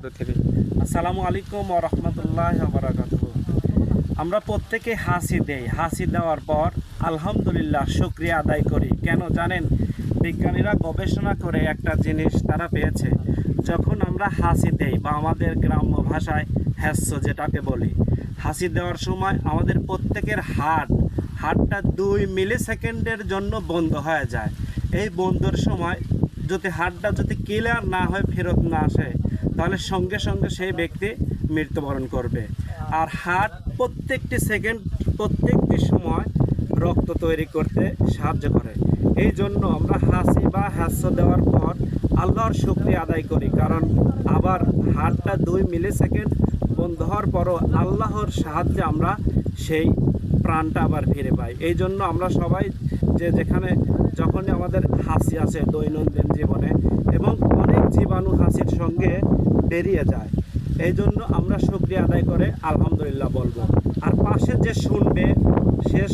আসসালামু আলাইকুম রহমতুল্লাহ বারাকাত আমরা প্রত্যেকে হাসি দেই। হাসি দেওয়ার পর আলহামদুলিল্লাহ শুক্রিয়া আদায় করি। কেন জানেন? বিজ্ঞানীরা গবেষণা করে একটা জিনিস তারা পেয়েছে। যখন আমরা হাসি দেই বা আমাদের গ্রাম্য ভাষায় হ্যাস্য যেটাকে বলি, হাসি দেওয়ার সময় আমাদের প্রত্যেকের হার্ট, হার্টটা দুই মিলি সেকেন্ডের জন্য বন্ধ হয়ে যায়। এই বন্ধর সময় যদি হার্টটা যদি ক্লিয়ার না হয়, ফেরত না আসে, তাহলে সঙ্গে সঙ্গে সেই ব্যক্তি মৃত্যুবরণ করবে। আর হার্ট প্রত্যেকটি সেকেন্ড প্রত্যেকটি সময় রক্ত তৈরি করতে সাহায্য করে। এই জন্য আমরা হাসি বা হাস্য দেওয়ার পর আল্লাহর শক্তি আদায় করি, কারণ আবার হার্টটা দুই মিলি সেকেন্ড বন্ধ হওয়ার পরও আল্লাহর সাহায্যে আমরা সেই প্রাণটা আবার ফিরে পাই এই জন্য আমরা সবাই যে যেখানে যখনই আমাদের হাসি আছে দৈনন্দিন জীবনে এবং অনেক জীবাণু হাসির সঙ্গে বেরিয়ে যায়, এই জন্য আমরা শুক্রিয়া আদায় করে আলহামদুলিল্লাহ বলব। আর পাশে যে শুনবে শেষ